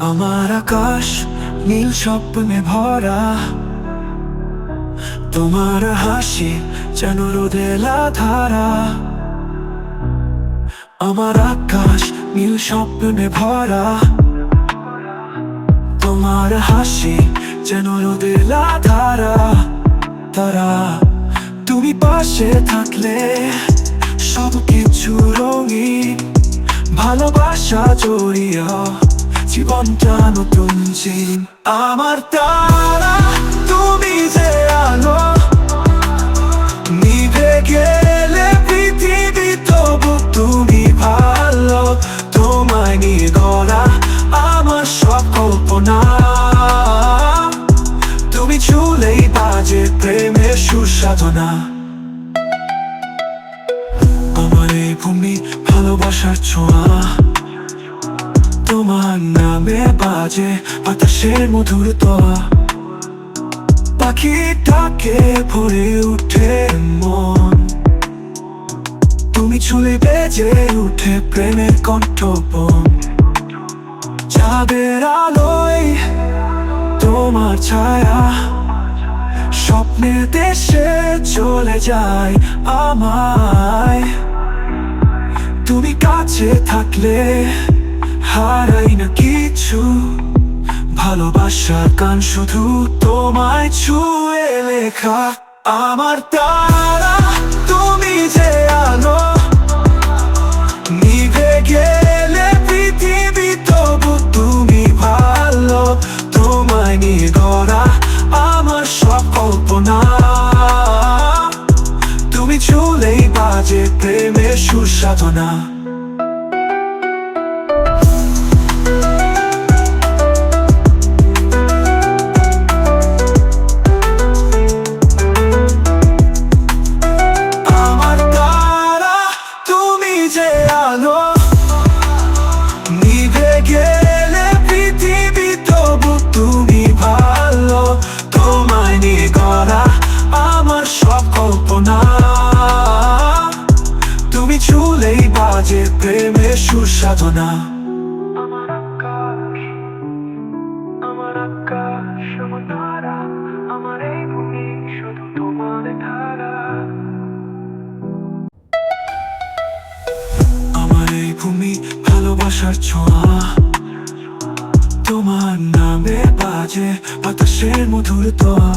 আমার আকাশ নীল স্বপ্নে ভরা। তোমার হাসি যেন রোদেলা ধারা আমার আকাশ নীল স্বপ্নে ভরা। তোমার হাসি যেন রোদেলা ধারা তারা, তুমি পাশে থাকলে। জড়িয়ে জীবনটা নতুন জিন। আমার তারা, তুমি যে আলো, নিভে গেলে পৃথিবী, তবু তুমি ভালো। তোমায় নিয়ে গড়া আমার সব কল্পনা। তুমি চুলেই বাজে প্রেমের সুসাধনা। আমার ভূমি ভালোবাসার ছোঁয়া। তোমার নামে বাজে বাতাসের মধুর তোয়া। পাখিটাকে ভরে উঠে মন। তুমি চুলে বেজে উঠে প্রেমের কণ্ঠপন। চাঁদের আলোয় তোমার ছায়া। স্বপ্নের দেশে চলে যায় আমায়। তুমি কাছে থাকলে হারাই না কিছু, ভালোবাসার গান শুধু তোমায় ছুঁয়ে লেখা আমার তারা। তুমি যে আলো নিভে গেলে পৃথিবী, তবু তুমি ভালো। তোমায় নিয়ে গড়া আমার সব কল্পনা। তুমি চুলেই বাজে প্রেমের সুসাধনা। বাজে প্রেমে সুসাধনা। আমার আকাশ আমার আকাশ আমার তারা আমার এই ভূমি শুধু তোমার ধারা। আমার এই ভূমি ভালোবাসার ছোঁয়া। তোমার নামে বাজে বাতাসের মধুর তোয়া।